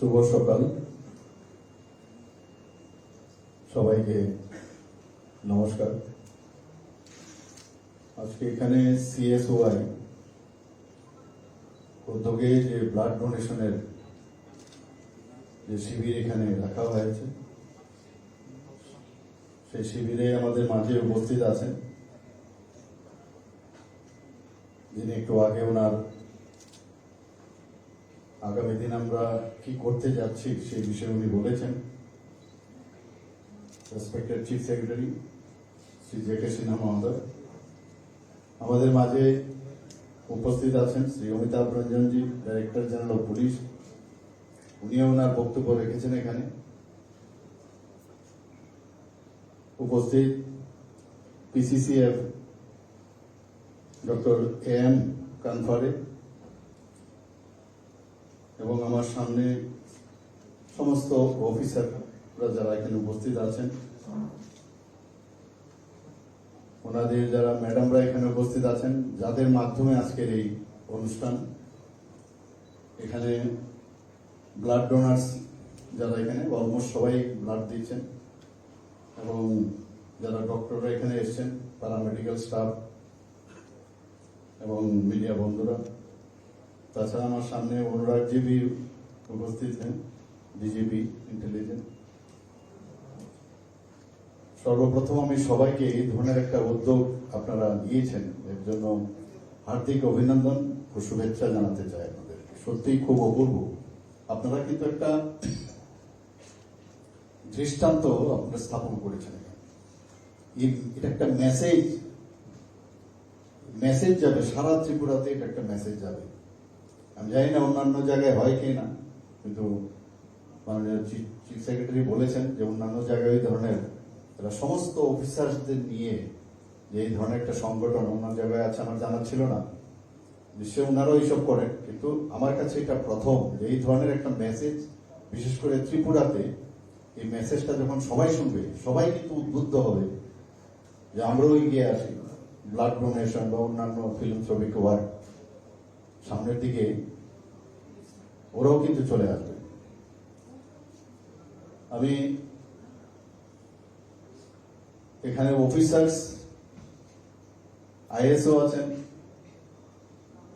শুভ সকাল। সবাইকে নমস্কার। আজকে এখানে সিএসওআই উদ্যোগে যে ব্লাড ডোনেশনের যে শিবির এখানে রাখা হয়েছে, সেই শিবিরে আমাদের মাঝে উপস্থিত আছেন। যিনি একটু আগে ওনার আগামী দিন আমরা কি করতে যাচ্ছি সেই বিষয়ে উনি বলেছেন। Respected chief secretary Shri J K Sinha মহোদয় আমাদের মাঝে উপস্থিত আছেন Shri Amitabh Ranjanji director general of police উনিও ওনার বক্তব্য রেখেছেন এখানে। উপস্থিত পিসিসিএফ ডক্টর এ এম কানফারে এবং আমার সামনে সমস্ত অফিসাররা যারা এখানে উপস্থিত আছেন, ওনাদের যারা ম্যাডামরা এখানে উপস্থিত আছেন, যাদের মাধ্যমে আজকের এই অনুষ্ঠান, এখানে ব্লাড ডোনার্স যারা এখানে অলমোস্ট সবাই ব্লাড দিয়েছেন এবং যারা ডক্টররা এখানে এসছেন প্যারামেডিক্যাল স্টাফ এবং মিডিয়া বন্ধুরা। তাছাড়া আমার সামনে অনুরাগ জিবি উপস্থিত হেন বিজেপি ইন্টেলিজেন্স সর্বপ্রথম আমি সবাইকে এই ধরনের একটা উদ্যোগ আপনারা নিয়েছেন, এর জন্য হার্দিক অভিনন্দন ও শুভেচ্ছা জানাতে চাই আপনাদের সত্যিই খুব অপূর্ব। আপনারা কিন্তু একটা দৃষ্টান্ত আপনারা স্থাপন করেছেন। এটা একটা মেসেজ মেসেজ যাবে, সারা ত্রিপুরাতে এটা একটা মেসেজ যাবে। আমি জানি না অন্যান্য জায়গায় হয় কি না, কিন্তু চিফ সেক্রেটারি বলেছেন যে অন্যান্য জায়গায় ওই ধরনের এরা সমস্ত অফিসারদের নিয়ে যে এই ধরনের একটা সংগঠন অন্য জায়গায় আছে আমার জানা ছিল না। নিশ্চয়ই ওনারাও এইসব করেন, কিন্তু আমার কাছে এটা প্রথম যে এই ধরনের একটা মেসেজ বিশেষ করে ত্রিপুরাতে, এই মেসেজটা যখন সবাই শুনবে, সবাই কিন্তু উদ্বুদ্ধ হবে যে আমরাও এগিয়ে আসি। ব্লাড ডোনেশন বা অন্যান্য ফিল্মশ্রমিক ওয়ার্ক সামনের দিকে ওরাও কিন্তু চলে আসবে। আমি এখানে অফিসার্স আইএসও আছেন,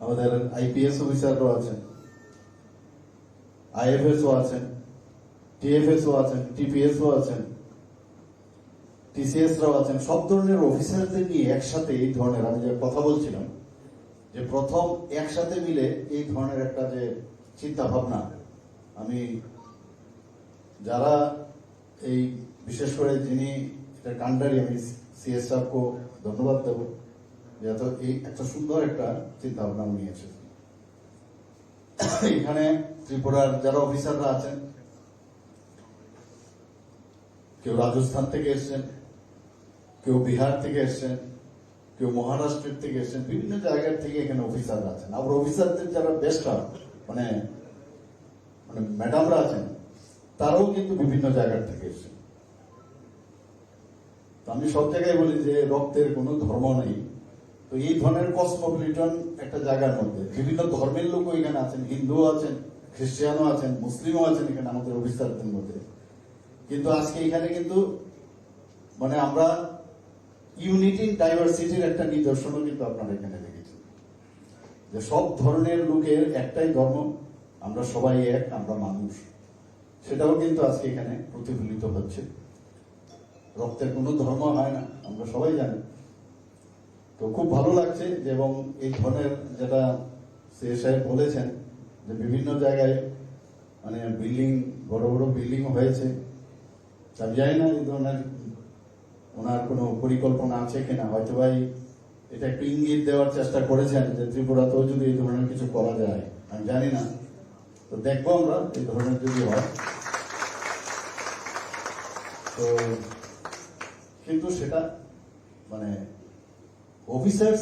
আমাদের আইপিএস অফিসারও আছেন আইএফএসও আছেন টিএফএসও আছেন টিপিএসও আছেন টিসিএসরাও আছেন। সব ধরনের অফিসারদের নিয়ে একসাথে এই ধরনের আমি যে কথা বলছিলাম যে প্রথম একসাথে মিলে এই ধরনের একটা যে চিন্তা ভাবনা আমি যারা এই বিশেষ করে যিনি এটা কান্ডারি আমি সিএস সাহেবকে ধন্যবাদ দেব যে এত এই একটা সুন্দর একটা চিন্তা ভাবনা এসেছেন এখানে ত্রিপুরার যারা অফিসাররা আছেন, কেউ রাজস্থান থেকে এসছেন, কেউ বিহার থেকে এসছেন কেউ মহারাষ্ট্রের থেকে এসছেন বিভিন্ন জায়গার থেকে এখানে অফিসাররা আছেন। আবার অফিসারদের যারা বেস্ট মানে মানে ম্যাডামরা আছেন, তারাও কিন্তু বিভিন্ন জায়গার থেকে এসছেন। আমি সব জায়গায় বলি যে রক্তের কোনো ধর্ম নেই। তো এই ধরনের কসমোপলিটন একটা জায়গার মধ্যে বিভিন্ন ধর্মের লোকও এখানে আছেন, হিন্দুও আছেন, খ্রিস্টানও আছেন, মুসলিমও আছেন এখানে আমাদের অফিসারদের মধ্যে। কিন্তু আজকে এখানে কিন্তু মানে আমরা ইউনিটি ডাইভার্সিটির একটা নিদর্শনও কিন্তু আপনারা এখানে দেখেছেন। যে সব ধরনের লোকের একটাই ধর্ম, আমরা সবাই এক, আমরা মানুষ। সেটাও কিন্তু আজকে এখানে প্রতিফলিত হচ্ছে। রক্তের কোনো ধর্ম হয় না, আমরা সবাই জানি। তো খুব ভালো লাগছে যে এবং এই ধরনের যেটা সে সাহেব বলেছেন, যে বিভিন্ন জায়গায় মানে বিল্ডিং বড় বড় বিল্ডিং হয়েছে। তা জানি না এই ধরনের ওনার কোনো পরিকল্পনা আছে কিনা? হয়তো ভাই এটা একটু ইঙ্গিত দেওয়ার চেষ্টা করেছেন যে ত্রিপুরাতেও যদি এই ধরনের কিছু করা যায়, আমি জানি না। তো দেখব আমরা, এই ধরনের যদি হয়। তো কিন্তু সেটা মানে অফিসার্স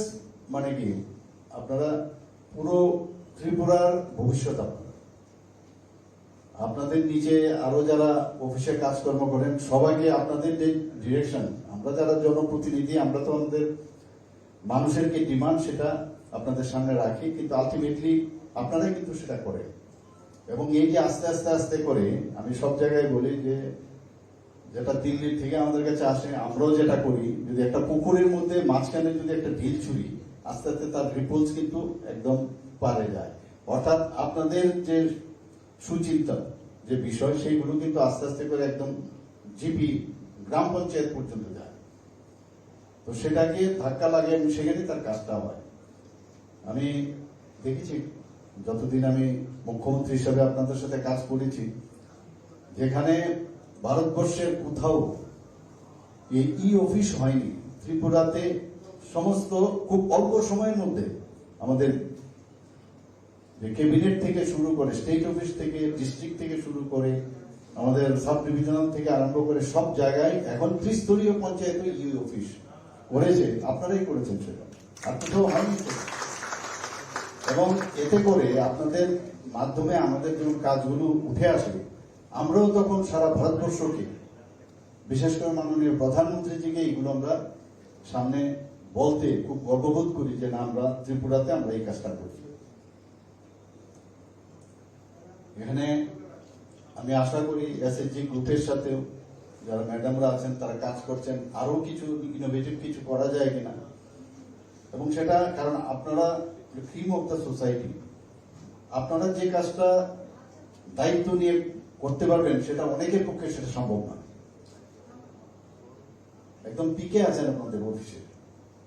মানে কি? আপনারা পুরো ত্রিপুরার ভবিষ্যৎ আপনারা আপনাদের নিচে আরও যারা অফিসে কাজকর্ম করেন, সবাইকে আপনাদের যে ডিরেকশন আমরা যারা জনপ্রতিনিধি, আমরা তো আমাদের মানুষের কি ডিমান্ড সেটা আপনাদের সামনে রাখি, কিন্তু আলটিমেটলি আপনারাই কিন্তু সেটা করে এবং এই যে আস্তে আস্তে আস্তে করে, আমি সব জায়গায় বলি যে যেটা দিল্লি থেকে আমাদের কাছে আসে, আমরাও যেটা করি, যদি একটা পুকুরের মধ্যে মাঝখানে যদি একটা ঢিল ছুরি, আস্তে আস্তে তার রিপোর্টস কিন্তু একদম পারে যায়। অর্থাৎ আপনাদের যে সুচিন্তা যে বিষয়, সেইগুলো কিন্তু আস্তে আস্তে করে একদম জিপি, গ্রাম পঞ্চায়েত পর্যন্ত যায়। তো সেটাকে ধাক্কা লাগে এবং সেখানে তার কাজটা হয়। আমি দেখেছি, যতদিন আমি মুখ্যমন্ত্রী হিসেবে আপনাদের সাথে কাজ করেছি, যেখানে ভারতবর্ষের কোথাও ই অফিস হয়নি, ত্রিপুরাতে সমস্ত খুব অল্প সময়ের মধ্যে আমাদের ক্যাবিনেট থেকে শুরু করে স্টেট অফিস থেকে ডিস্ট্রিক্ট থেকে শুরু করে আমাদের সাব ডিভিশনাল থেকে আরম্ভ করে সব জায়গায় এখন ত্রিস্তরীয় পঞ্চায়েতে ই অফিস করেছে আপনারাই করেছেন সেটা। এবং এতে করে আপনাদের মাধ্যমে আমাদের যখন কাজগুলো উঠে আসে, আমরাও তখন সারা ভারতবর্ষকে, বিশেষ করে মাননীয় প্রধানমন্ত্রীজিকে এইগুলো আমরা সামনে বলতে খুব গর্ববোধ করি যে না, আমরা ত্রিপুরাতে আমরা এই কাজটা করছি। এখানে আমি আশা করি এসএসজি গ্রুপের সাথেও যারা ম্যাডামরা আছেন, তারা কাজ করছেন, আরও কিছু ইনোভেটিভ কিছু করা যায় কিনা। এবং সেটা, কারণ আপনারা ক্রিম অফ দ্য সোসাইটি আপনারা যে কাজটা দায়িত্ব নিয়ে করতে পারবেন, সেটা অনেকের পক্ষে সেটা সম্ভব না। একদম পিকে আছেন আপনাদের অফিসে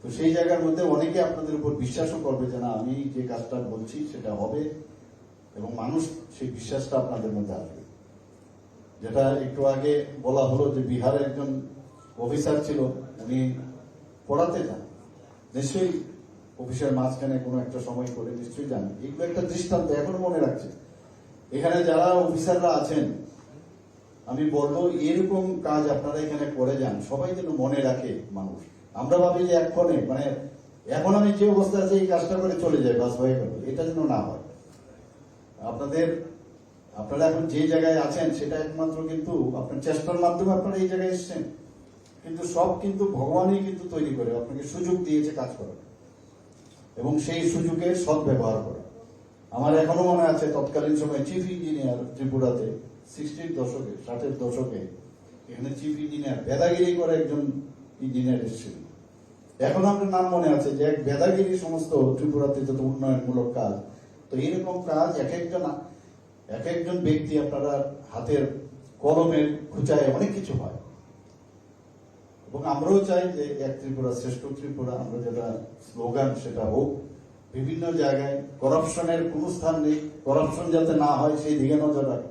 তো সেই জায়গার মধ্যে অনেকে আপনাদের উপর বিশ্বাসও করবে যে, না, আমি যে কাজটা বলছি, সেটা হবে। এবং মানুষ সেই বিশ্বাসটা আপনাদের মধ্যে আসবে। যেটা একটু আগে বলা হলো যে বিহারে একজন অফিসার ছিল, উনি পড়াতে যান। নিশ্চয়ই অফিসের মাঝখানে কোনো একটা সময় করে নিশ্চয়ই যান। এগুলো একটা দৃষ্টান্ত এখনও মনে রাখছে। এখানে যারা অফিসাররা আছেন, আমি বলব এরকম কাজ আপনারা এখানে করে যান। সবাই যেন মনে রাখে মানুষ। আমরা ভাবি যে এক্ষণে মানে এখন আমি যে অবস্থা আছে, এই কাজটা করে চলে যাই, বাস গেল। এটা যেন না হয়। আপনাদের, আপনারা এখন যে জায়গায় আছেন, সেটা একমাত্র কিন্তু আপনার চেষ্টার মাধ্যমে আপনারা এই জায়গায় এসেছেন। কিন্তু সব কিন্তু ভগবানই কিন্তু তৈরি করে, আপনাকে সুযোগ দিয়েছে কাজ করার। এবং সেই সুযোগের সৎ ব্যবহার করা। আমার এখনও মনে আছে, তৎকালীন সময় চিফ ইঞ্জিনিয়ার ত্রিপুরাতে সিক্সটির দশকে, ষাটের দশকে, এখানে চিফ ইঞ্জিনিয়ার বেদাগিরি করে একজন ইঞ্জিনিয়ার এসেছিল এখন আপনার নাম মনে আছে যে এক বেদাগিরি সমস্ত ত্রিপুরাতে যত উন্নয়নমূলক কাজ তো এরকম কাজ এক একজন এক একজন ব্যক্তি আপনারা হাতের কলমের খুচায় অনেক কিছু হয়। এবং আমরাও চাই যে এক ত্রিপুরা শ্রেষ্ঠ ত্রিপুরা, আমরা যেটা স্লোগান সেটা হোক। বিভিন্ন জায়গায় করাপশনের কোনো স্থান নেই, করাপশন যাতে না হয় সেই দিকে নজর রাখা।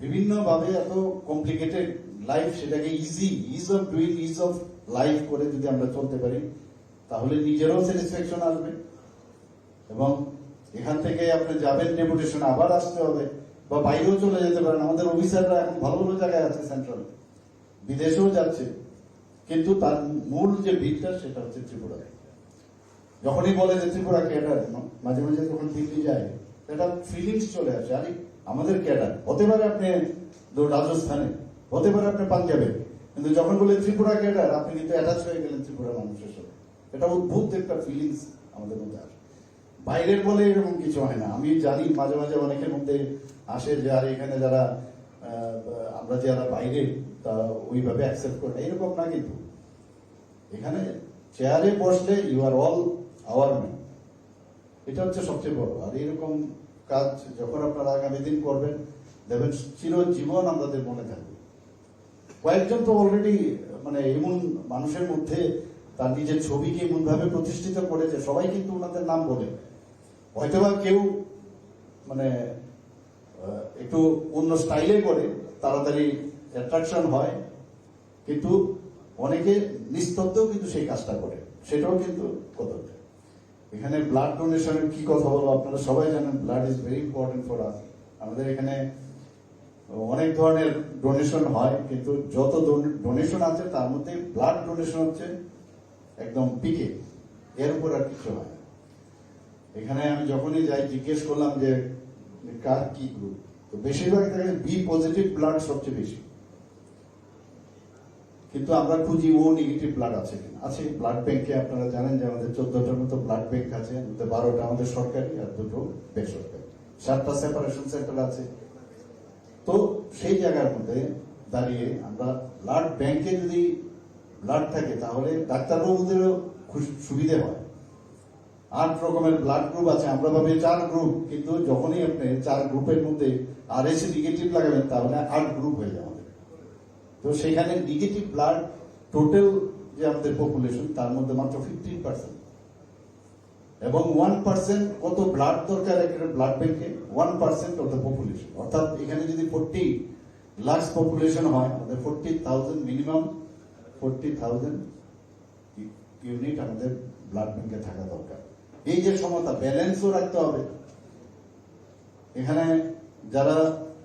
বিভিন্ন ভাবে এত কমপ্লিকেটেড লাইফ সেটাকে easy ease of doing ease of life করে যদি আমরা চলতে পারি, তাহলে নিজেরও স্যাটিসফ্যাকশন আসবে। এবং এখান থেকে আপনি যাবেন ডেপুটেশন আবার আসতে হবে বা বাইরেও চলে যেতে পারেন। আমাদের অফিসাররা এখন ভালো ভালো জায়গায় আছে সেন্ট্রাল বিদেশেও যাচ্ছে। কিন্তু তার মূল যে ভিড়টা সেটা হচ্ছে ত্রিপুরায় যখনই বলে যে ত্রিপুরা ক্যাডার মাঝে মাঝে যখন দিল্লি যায়, একটা ফিলিংস চলে আসে। আরে, আমাদের ক্যাডার। হতে পারে আপনি রাজস্থানে, হতে পারে আপনি পাঞ্জাবে। কিন্তু যখন বলে ত্রিপুরা ক্যাডার, আপনি কিন্তু অ্যাটাচ হয়ে গেলেন ত্রিপুরা মানুষের সাথে। এটা অদ্ভুত একটা ফিলিংস আমাদের মধ্যে আসে। বাইরের বলে এরকম কিছু হয় না। আমি জানি মাঝে মাঝে অনেকের মধ্যে আসে যে, আর, এখানে যারা আমরা যারা বাইরে, তা ওইভাবে অ্যাকসেপ্ট করে না। এরকম না কিন্তু। এখানে চেয়ারে বসলে you are all our man এটা হচ্ছে সবচেয়ে বড়। আর এরকম কাজ যখন আপনারা আগামী দিন করবেন, দেখবেন চিরজীবন আমাদের মনে থাকবে। কয়েকজন তো অলরেডি মানে এমন মানুষের মধ্যে তার নিজের ছবিকে এমন ভাবে প্রতিষ্ঠিত করেছে, সবাই কিন্তু ওনাদের নাম বলে। হয়তোবা কেউ মানে একটু অন্য স্টাইলে করে, তাড়াতাড়ি অ্যাট্রাকশন হয়, কিন্তু অনেকে নিস্তব্ধও কিন্তু সেই কাজটা করে। সেটাও কিন্তু কদর এখানে ব্লাড ডোনেশনের কি কথা বলব আপনারা সবাই জানেন blood is very important for us আমাদের এখানে অনেক ধরনের ডোনেশন হয়, কিন্তু যত ডোনেশন আছে, তার মধ্যে ব্লাড ডোনেশন হচ্ছে একদম পিকে। এর উপর আর কিছু হয়। এখানে আমি যখনই যাই, জিজ্ঞেস করলাম যে, কার কি গ্রুপ তো বেশিরভাগ দেখেন বি পজিটিভ ব্লাড সবচেয়ে বেশি। কিন্তু আমরা খুঁজি, ও নেগেটিভ ব্লাড আছে আছে ব্লাড ব্যাংকে আপনারা জানেন যে আমাদের চোদ্দটার মতো ব্লাড ব্যাংক আছে বারোটা আমাদের সরকারি আর দুটো বেসরকারি। সাতটা সেপারেশন সেন্টার আছে। তো সেই জায়গার মধ্যে দাঁড়িয়ে আমরা ব্লাড ব্যাংকে যদি ব্লাড থাকে, তাহলে ডাক্তারবাবুদেরও সুবিধে হয়। আট রকমের ব্লাড গ্রুপ আছে, আমরা ভাবি চার গ্রুপ কিন্তু যখনই আপনি চার গ্রুপের মধ্যে আর এসে নেগেটিভ লাগাবেন তাহলে আট গ্রুপ হয়ে যাবে আমাদের। তো সেখানে নেগেটিভ ব্লাড টোটাল যে আমাদের পপুলেশন তার মধ্যে মাত্র ফিফটিন পার্সেন্ট এবং ওয়ান পার্সেন্ট কত ব্লাড দরকার একটা ব্লাড ব্যাংকে one percent of the population অর্থাৎ এখানে যদি ফোরটি লাক্স পপুলেশন হয়, আমাদের forty thousand minimum forty thousand unit আমাদের ব্লাড ব্যাংকে থাকা দরকার। এই যে সমতা ব্যালেন্সও রাখতে হবে। এখানে যারা,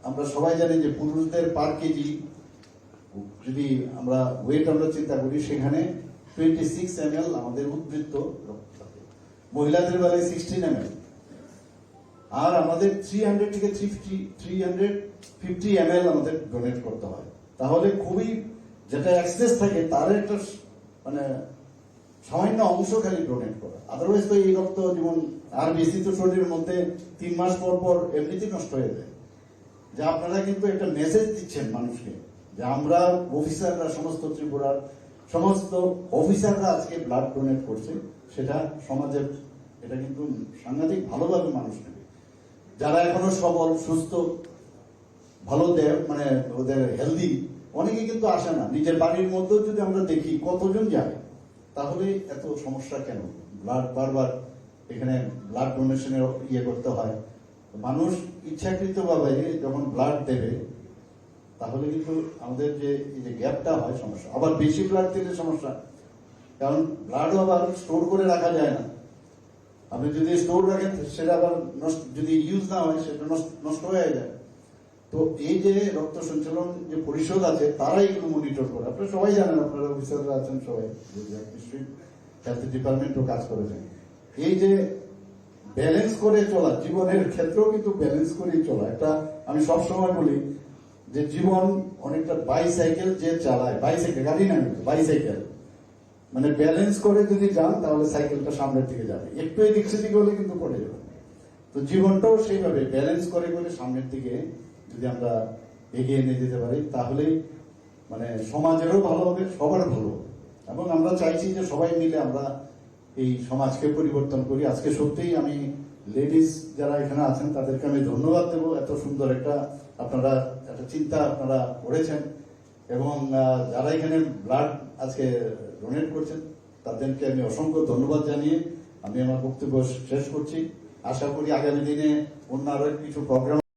আমরা সবাই জানি যে পুরুষদের পার কেজি যদি আমরা ওয়েট আমরা চিন্তা করি, সেখানে টোয়েন্টি সিক্স এম এল আমাদের উদ্বৃত্ত মহিলাদের বেলায় সিক্সটিন এম এল আর আমাদের থ্রি হান্ড্রেড থেকে three fifty three hundred fifty M L আমাদের ডোনেট করতে হয়। তাহলে খুবই যেটা অ্যাক্সেস থাকে, তার একটা মানে সামান্য অংশ খালি ডোনেট করা। আদারওয়াইজ তো এই রক্ত যেমন আর বেশি তো শরীরের মধ্যে তিন মাস পর পর এমনিতেই নষ্ট হয়ে যায়। যে আপনারা কিন্তু একটা মেসেজ দিচ্ছেন মানুষকে, যে আমরা অফিসাররা সমস্ত ত্রিপুরার সমস্ত অফিসাররা আজকে ব্লাড ডোনেট করছে, সেটা সমাজের, এটা কিন্তু সাংঘাতিক ভালোভাবে মানুষ নেবে। যারা এখনও সবল, সুস্থ, ভালো দেয় মানে ওদের হেলদি অনেকে কিন্তু আসে না। নিজের বাড়ির মধ্যেও যদি আমরা দেখি কতজন যায় তাহলে এত সমস্যা কেন? ব্লাড, বারবার এখানে ব্লাড ডোনেশনের ইয়ে করতে হয়। মানুষ ইচ্ছাকৃতভাবে যখন ব্লাড দেবে, তাহলে কিন্তু আমাদের যে, এই যে গ্যাপটা হয় সমস্যা। আবার বেশি ব্লাড দিলে সমস্যা। কারণ ব্লাডও আবার স্টোর করে রাখা যায় না। আপনি যদি স্টোর রাখেন, সেটা আবার যদি ইউজ না হয়, সেটা নষ্ট হয়ে যায়। তো এই যে রক্ত সঞ্চালন যে পরিষদ আছে, তারাই এগুলো মনিটর করে। আপনারা সবাই জানেন, আপনারা অফিসাররা আছেন, সবাই। হেলথ ডিপার্টমেন্টও কাজ করেছেন। এই যে ব্যালেন্স করে চলা, জীবনের ক্ষেত্রেও কিন্তু ব্যালেন্স করেই চলা। একটা আমি সব সময় বলি যে জীবন অনেকটা বাইসাইকেল যে চালায় বাইসাইকেল গাড়ি না বাইসাইকেল মানে ব্যালেন্স করে যদি যান, তাহলে সাইকেলটা সামনের দিকে যাবে। একটু এদিক সেদিক হলে কিন্তু পড়ে যাবে। তো জীবনটাও সেইভাবে ব্যালেন্স করে করে সামনের দিকে যদি আমরা এগিয়ে নিয়ে যেতে পারি, তাহলেই মানে সমাজেরও ভালো হবে সবার ভালো এবং আমরা চাইছি যে সবাই মিলে আমরা এই সমাজকে পরিবর্তন করি। আজকে সত্যিই আমি লেডিস যারা এখানে আছেন, তাদেরকে আমি ধন্যবাদ দেবো। এত সুন্দর একটা আপনারা, একটা চিন্তা আপনারা করেছেন। এবং যারা এখানে ব্লাড আজকে ডোনেট করছেন, তাদেরকে আমি অসংখ্য ধন্যবাদ জানিয়ে আমি আমার বক্তব্য শেষ করছি। আশা করি আগামী দিনে অন্য আরও কিছু programme